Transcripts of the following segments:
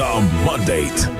The Mandate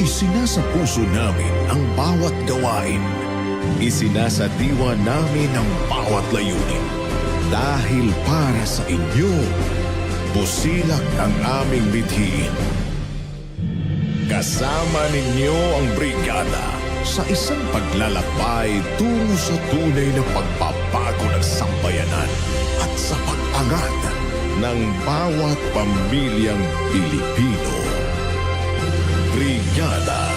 Isinasa puso namin ang bawat gawain. Isinasa diwa namin ang bawat layunin. Dahil para sa inyo, busilak ang aming bithiin. Kasama ninyo ang brigada sa isang paglalakbay tungo sa tunay na pagbabago ng sambayanan at sa pag-angat ng bawat pamilyang Pilipino. Brigada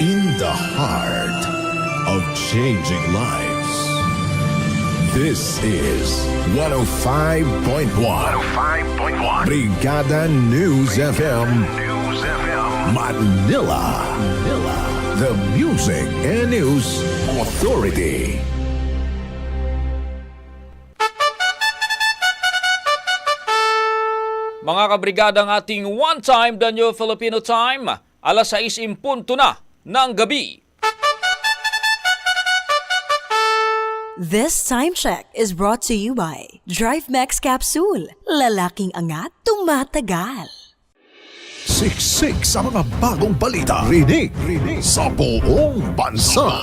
in the heart of changing lives. This is 105.1 105.1 Brigada News FM News FM Manila. Manila. The Music and News Authority. Mga kabrigada ang ating one time the new Filipino time. Alas 6 impunto na ng gabi. This time check is brought to you by Drive Max Capsule. Lalaking angat, tumatagal. Siksik sa mga bagong balita Rinig, rinig sa buong bansa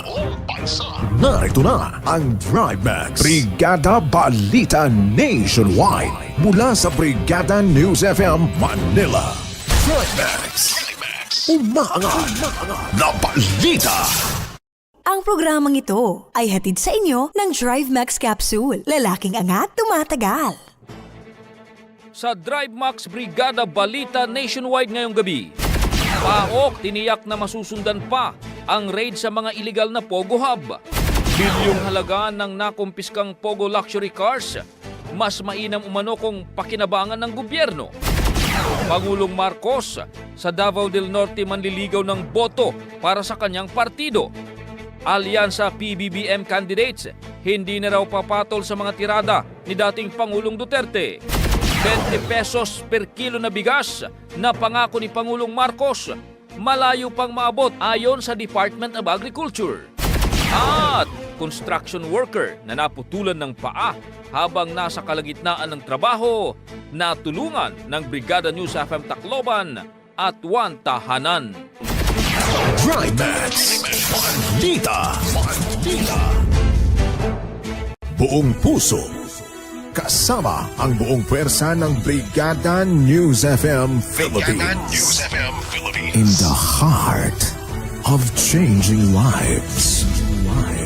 Narito na ang Drive Max Brigada Balita Nationwide Mula sa Brigada News FM Manila Drive Max Umaangat na balita Ang programang ito ay hatid sa inyo ng Drive Max Capsule. Lalaking angat, tumatagal. Sa Drive Max Brigada Balita Nationwide ngayong gabi. Paok tiniyak na masusundan pa ang raid sa mga illegal na Pogo Hub. Bilyong halaga ng nakumpiskang Pogo luxury cars. Mas mainam umano kung pakinabangan ng gobyerno. Pangulong Marcos sa Davao del Norte manliligaw ng boto para sa kanyang partido. Alyansa PBBM candidates hindi na raw papatol sa mga tirada ni dating Pangulong Duterte. 20 pesos per kilo na bigas na pangako ni Pangulong Marcos malayo pang maabot ayon sa Department of Agriculture. At construction worker na naputulan ng paa habang nasa kalagitnaan ng trabaho, natulungan ng Brigada News FM Tacloban at one tahanan. Buong puso Kasama ang buong pwersa ng Brigada News FM Philippines. In the heart of changing lives.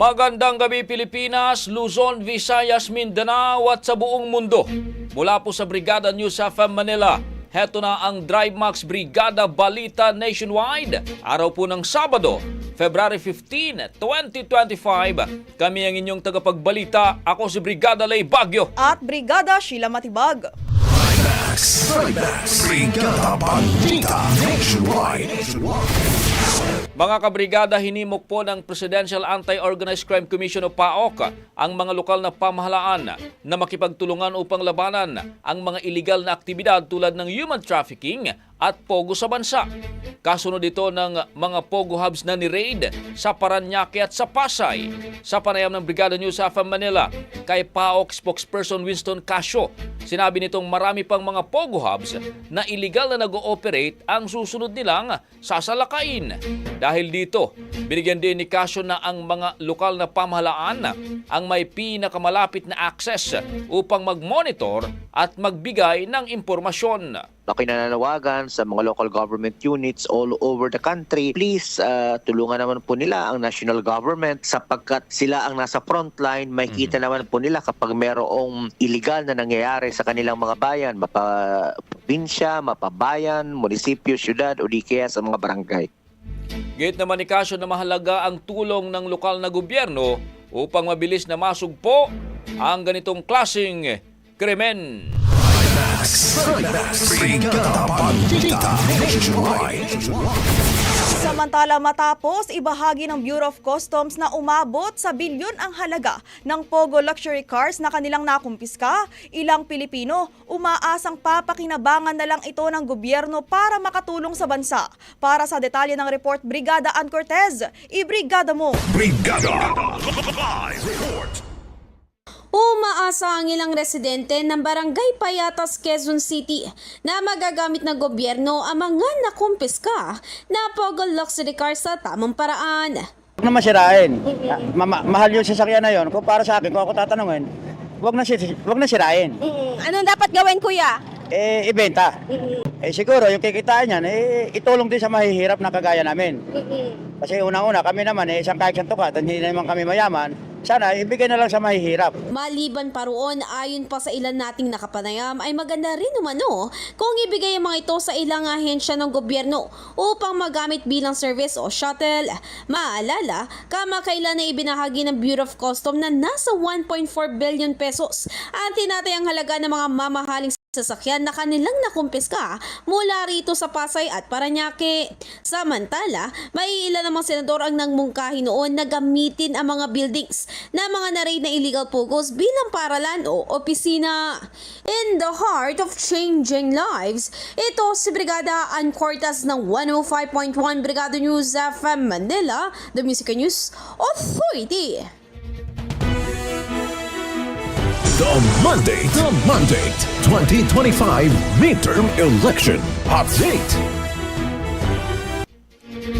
Magandang gabi Pilipinas, Luzon, Visayas, Mindanao at sa buong mundo. Mula po sa Brigada News FM Manila, heto na ang Drive Max Brigada Balita Nationwide. Araw po ng Sabado, February 15, 2025. Kami ang inyong tagapagbalita. Ako si Brigada Lay Bagyo. at Brigada Sheila Matibag. Trimax. Brigada Bandita. Nationwide. Mga kabrigada, hinimok po ng Presidential Anti-Organized Crime Commission o PAOK ang mga lokal na pamahalaan na makipagtulungan upang labanan ang mga iligal na aktibidad tulad ng human trafficking at pogo sa bansa. Kasunod ito ng mga pogo hubs na ni-raid sa Paranaque at sa Pasay. Sa panayam ng Brigada News FM Manila, kay PAOK spokesperson Winston Casio, sinabi nitong marami pang mga pogo hubs na iligal na nag-ooperate ang susunod nilang sasalakain. Dahil dito, binigyan din ni Casio na ang mga lokal na pamahalaan ang may pinakamalapit na access upang mag-monitor at magbigay ng impormasyon. Ako'y nananawagan sa mga local government units all over the country. Please, uh, tulungan naman po nila ang national government sapagkat sila ang nasa frontline. May kita naman po nila kapag merong illegal na nangyayari sa kanilang mga bayan, mapa probinsya, mapabayan, munisipyo, syudad o di kaya sa mga barangay. Gate naman ni Casio na mahalaga ang tulong ng lokal na gobyerno upang mabilis na masugpo ang ganitong klasing krimen. Trimax. Brigada Bandita. Nationwide. Samantala matapos ibahagi ng Bureau of Customs na umabot sa bilyon ang halaga ng Pogo luxury cars na kanilang nakumpiska, ilang Pilipino umaasang papakinabangan na lang ito ng gobyerno para makatulong sa bansa. Para sa detalye ng report Brigada Ann Cortez, ibrigada mo! Brigada. Live report. Umaasa ang ilang residente ng Barangay Payatas, Quezon City na magagamit ng gobyerno ang mga nakumpiska na Pogo luxury cars sa tamang paraan. Huwag na masirain. Ma- ma- mahal yung sasakyan na yon. Kung para sa akin, kung ako tatanungin, huwag na, si- huwag na sirain. Anong dapat gawin, kuya? Eh, ibenta. Eh, siguro, yung kikitain yan, eh, itulong din sa mahihirap na kagaya namin. Kasi unang-una, kami naman, eh, isang kahit tukat, hindi naman kami mayaman. Sana, ibigay na lang sa mahihirap. Maliban pa roon, ayon pa sa ilan nating nakapanayam, ay maganda rin umano kung ibigay ang mga ito sa ilang ahensya ng gobyerno upang magamit bilang service o shuttle. Maalala, kamakailan na ibinahagi ng Bureau of Customs na nasa 1.4 billion pesos ang tinatayang halaga ng mga mamahaling sasakyan na kanilang nakumpiska mula rito sa Pasay at Paranaque. Samantala, may ilan namang senador ang nangmungkahi noon na gamitin ang mga buildings na mga naray na illegal pugos bilang paralan o opisina. In the heart of changing lives, ito si Brigada Ann Cortas ng 105.1 Brigada News FM Manila, The Music News Authority. The Monday, the Monday, 2025 midterm election update.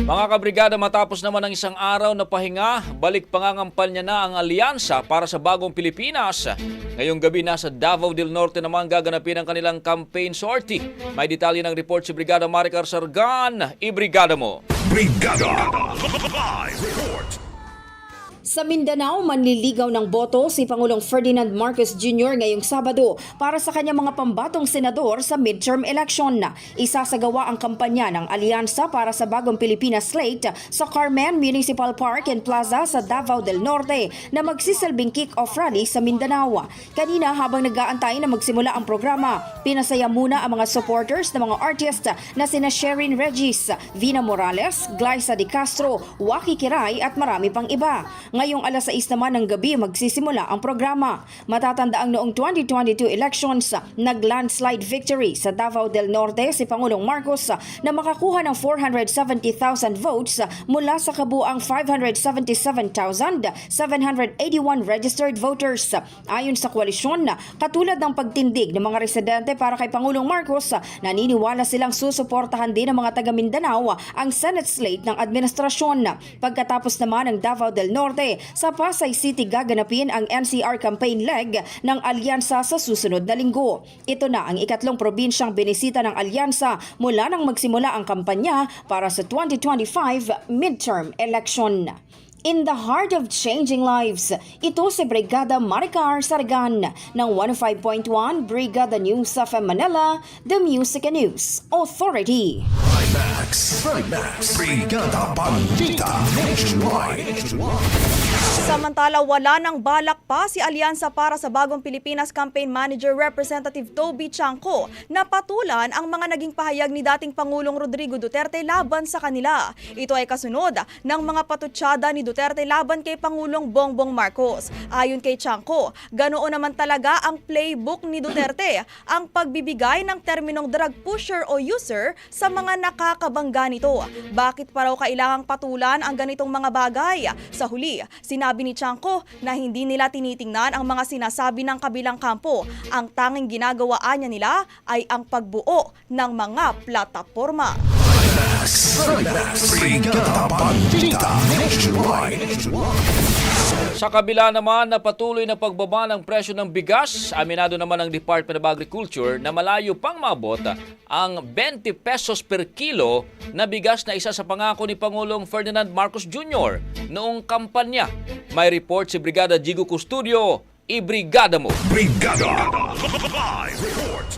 Mga kabrigada, matapos naman ng isang araw na pahinga, balik pangangampanya na ang alyansa para sa bagong Pilipinas. Ngayong gabi nasa Davao del Norte naman gaganapin ang kanilang campaign sortie. May detalye ng report si Brigada Maricar Sargan. Ibrigada mo. Brigada. Live report. Sa Mindanao, manliligaw ng boto si Pangulong Ferdinand Marcos Jr. ngayong Sabado para sa kanyang mga pambatong senador sa midterm election. Isasagawa ang kampanya ng Alyansa para sa Bagong Pilipinas slate sa Carmen Municipal Park and Plaza sa Davao del Norte na magsisilbing kick-off rally sa Mindanao. Kanina habang nag-aantay na magsimula ang programa, pinasaya muna ang mga supporters ng mga artist na sina Sherin Regis, Vina Morales, Glyza De Castro, Waki Kiray at marami pang iba. Ngayong alas 6 naman ng gabi magsisimula ang programa. Matatandaang noong 2022 elections, nag-landslide victory sa Davao del Norte si Pangulong Marcos na makakuha ng 470,000 votes mula sa kabuang 577,781 registered voters. Ayon sa koalisyon, katulad ng pagtindig ng mga residente para kay Pangulong Marcos, naniniwala silang susuportahan din ng mga taga Mindanao ang Senate slate ng administrasyon. Pagkatapos naman ng Davao del Norte Sa Pasay City gaganapin ang NCR campaign leg ng alyansa sa susunod na linggo. Ito na ang ikatlong probinsyang binisita ng alyansa mula nang magsimula ang kampanya para sa 2025 midterm election. In the heart of changing lives, ito si Brigada Maricar Sargan ng 105.1 Brigada News of Manila, The Music and News Authority. Max, Max, Brigada Nationwide. Samantala, wala nang balak pa si Alyansa para sa Bagong Pilipinas Campaign Manager Representative Toby Chanco na patulan ang mga naging pahayag ni dating Pangulong Rodrigo Duterte laban sa kanila. Ito ay kasunod ng mga patutsada ni Duterte laban kay Pangulong Bongbong Marcos. Ayon kay Chanco, ganoon naman talaga ang playbook ni Duterte, ang pagbibigay ng terminong drug pusher o user sa mga nakakabangga nito. Bakit pa raw kailangang patulan ang ganitong mga bagay? Sa huli, sinabi ni Chanco na hindi nila tinitingnan ang mga sinasabi ng kabilang kampo. Ang tanging ginagawaan niya nila ay ang pagbuo ng mga plataforma. Nationwide. Sa kabila naman na patuloy na pagbaba ng presyo ng bigas, aminado naman ng Department of Agriculture na malayo pang mabot ang 20 pesos per kilo na bigas na isa sa pangako ni Pangulong Ferdinand Marcos Jr. noong kampanya. May report si Brigada Jigo Custodio, ibrigada mo. Brigada Live Report.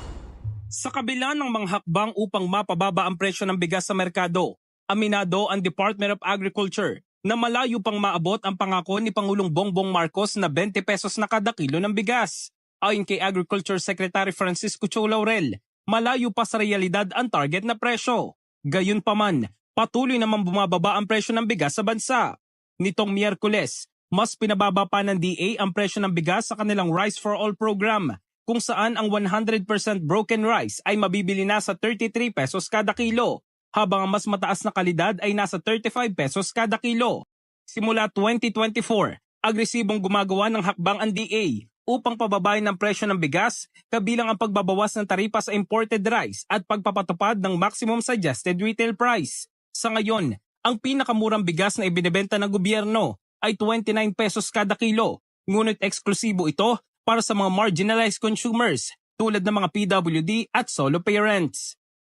Sa kabila ng mga hakbang upang mapababa ang presyo ng bigas sa merkado, aminado ang Department of Agriculture na malayo pang maabot ang pangako ni Pangulong Bongbong Marcos na 20 pesos na kada kilo ng bigas. Ayon kay Agriculture Secretary Francisco Cho Laurel, malayo pa sa realidad ang target na presyo. Gayunpaman, patuloy naman bumababa ang presyo ng bigas sa bansa. Nitong Miyerkules, mas pinababa pa ng DA ang presyo ng bigas sa kanilang Rice for All program kung saan ang 100% broken rice ay mabibili na sa 33 pesos kada kilo, habang ang mas mataas na kalidad ay nasa 35 pesos kada kilo. Simula 2024, agresibong gumagawa ng hakbang ang DA upang pababayin ang presyo ng bigas kabilang ang pagbabawas ng taripa sa imported rice at pagpapatupad ng maximum suggested retail price. Sa ngayon, ang pinakamurang bigas na ibinebenta ng gobyerno ay 29 pesos kada kilo, ngunit eksklusibo ito para sa mga marginalized consumers tulad ng mga PWD at solo parents.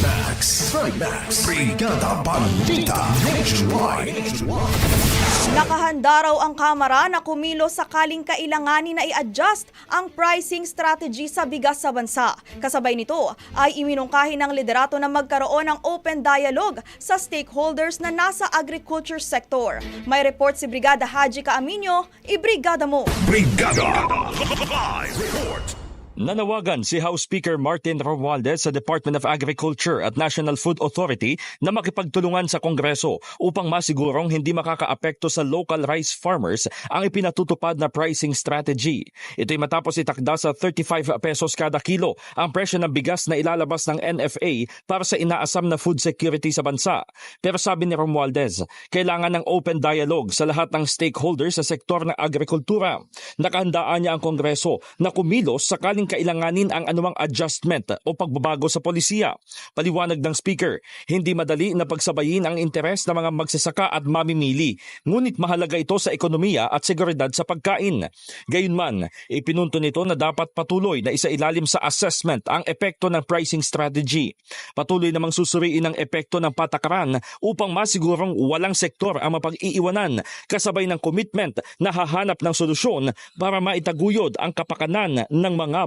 Max, Max, Brigada Balita Nationwide. Nakahanda raw ang Kamara na kumilos sakaling kailanganin na i-adjust ang pricing strategy sa bigas sa bansa. Kasabay nito ay iminungkahi ng liderato na magkaroon ng open dialogue sa stakeholders na nasa agriculture sector. May report si Brigada Haji Kaaminyo, ibrigada mo! Brigada Live Report. Nanawagan si House Speaker Martin Romualdez sa Department of Agriculture at National Food Authority na makipagtulungan sa Kongreso upang masigurong hindi makakaapekto sa local rice farmers ang ipinatutupad na pricing strategy. Ito'y matapos itakda sa 35 pesos kada kilo ang presyo ng bigas na ilalabas ng NFA para sa inaasam na food security sa bansa. Pero sabi ni Romualdez, kailangan ng open dialogue sa lahat ng stakeholders sa sektor ng agrikultura. Nakahandaan niya ang Kongreso na kumilos sakaling kailanganin ang anumang adjustment o pagbabago sa polisiya. Paliwanag ng speaker, hindi madali na pagsabayin ang interes ng mga magsasaka at mamimili, ngunit mahalaga ito sa ekonomiya at seguridad sa pagkain. Gayunman, ipinunto nito na dapat patuloy na isailalim sa assessment ang epekto ng pricing strategy. Patuloy namang susuriin ang epekto ng patakaran upang masigurong walang sektor ang mapag-iiwanan kasabay ng commitment na hahanap ng solusyon para maitaguyod ang kapakanan ng mga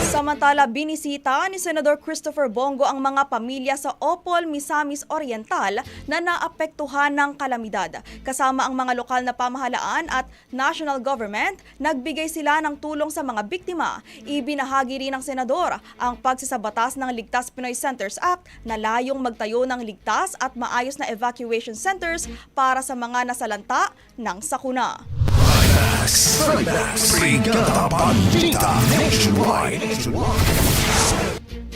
Samantala, binisita ni Senador Christopher Bongo ang mga pamilya sa Opol, Misamis Oriental na naapektuhan ng kalamidad. Kasama ang mga lokal na pamahalaan at national government, nagbigay sila ng tulong sa mga biktima. Ibinahagi rin ng Senador ang pagsisabatas ng Ligtas Pinoy Centers Act na layong magtayo ng ligtas at maayos na evacuation centers para sa mga nasalanta ng sakuna. Trimax, Trimax, Brigada Balita Nationwide.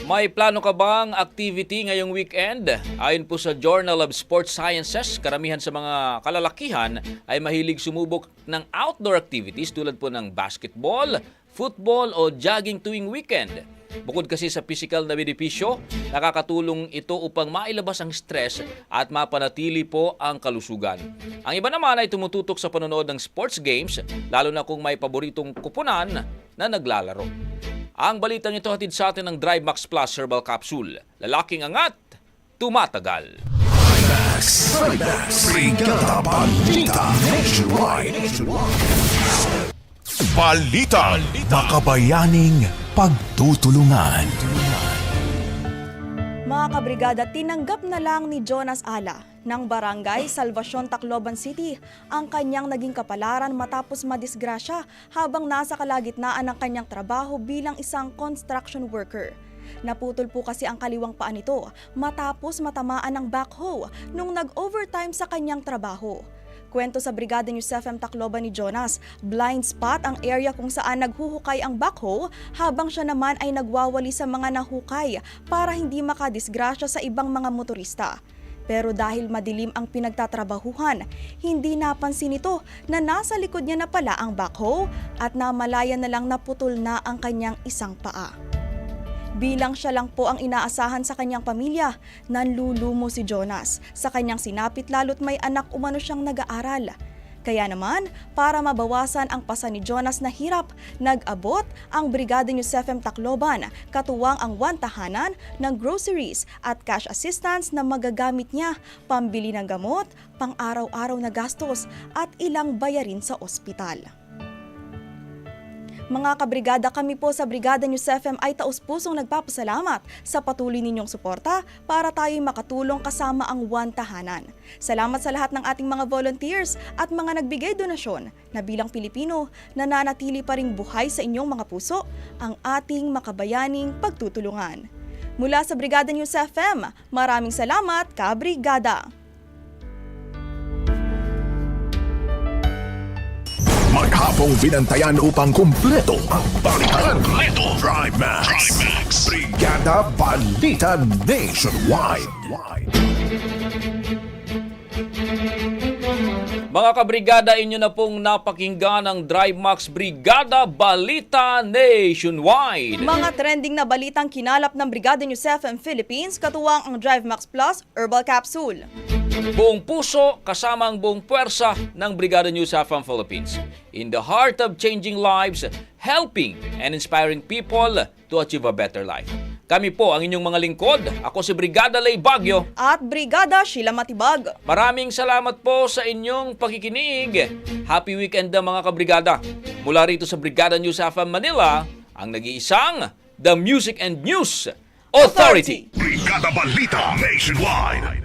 May plano ka bang activity ngayong weekend? Ayon po sa Journal of Sports Sciences, karamihan sa mga kalalakihan ay mahilig sumubok ng outdoor activities tulad po ng basketball, football o jogging tuwing weekend. Bukod kasi sa physical na benepisyo, nakakatulong ito upang mailabas ang stress at mapanatili po ang kalusugan. Ang iba naman ay tumututok sa panonood ng sports games, lalo na kung may paboritong kupunan na naglalaro. Ang balitang ito hatid sa atin ng Drive Max Plus Herbal Capsule. Lalaking angat, tumatagal. Trimax, Trimax, Brigada Balita Nationwide. Balita, makabayaning pagtutulungan. Mga kabrigada, tinanggap na lang ni Jonas Ala ng Barangay Salvacion Tacloban City ang kanyang naging kapalaran matapos madisgrasya habang nasa kalagitnaan ng kanyang trabaho bilang isang construction worker. Naputol po kasi ang kaliwang paa nito matapos matamaan ng backhoe nung nag-overtime sa kanyang trabaho. Kwento sa Brigada News FM Tacloban ni Jonas, blind spot ang area kung saan naghuhukay ang backhoe habang siya naman ay nagwawali sa mga nahukay para hindi makadisgrasya sa ibang mga motorista. Pero dahil madilim ang pinagtatrabahuhan, hindi napansin nito na nasa likod niya na pala ang backhoe at namalaya na lang naputol na ang kanyang isang paa. Bilang siya lang po ang inaasahan sa kanyang pamilya, nanlulumo si Jonas sa kanyang sinapit lalo't may anak umano siyang nag-aaral. Kaya naman, para mabawasan ang pasa ni Jonas na hirap, nag-abot ang Brigada News FM Tacloban, katuwang ang one tahanan ng groceries at cash assistance na magagamit niya, pambili ng gamot, pang-araw-araw na gastos at ilang bayarin sa ospital. Mga kabrigada, kami po sa Brigada News FM ay taus-pusong nagpapasalamat sa patuloy ninyong suporta para tayo'y makatulong kasama ang One Tahanan. Salamat sa lahat ng ating mga volunteers at mga nagbigay donasyon na bilang Pilipino nananatili pa ring buhay sa inyong mga puso ang ating makabayaning pagtutulungan. Mula sa Brigada News FM, maraming salamat, kabrigada! Maghapong binantayan upang kumpleto ang balitan. Drive Max, Brigada Balita Nationwide. Mga kabrigada, inyo na pong napakinggan ang Drive Max Brigada Balita Nationwide. Mga trending na balitang kinalap ng Brigada News FM Philippines katuwang ang Drive Max Plus Herbal Capsule. Buong puso kasama ang buong puwersa ng Brigada News FM Philippines. In the heart of changing lives, helping and inspiring people to achieve a better life. Kami po ang inyong mga lingkod. Ako si Brigada Lay Bagyo. At Brigada Sheila Matibag. Maraming salamat po sa inyong pakikinig. Happy weekend na mga kabrigada. Mula rito sa Brigada News FM Manila, ang nag-iisang The Music and News Authority. Brigada Balita Nationwide.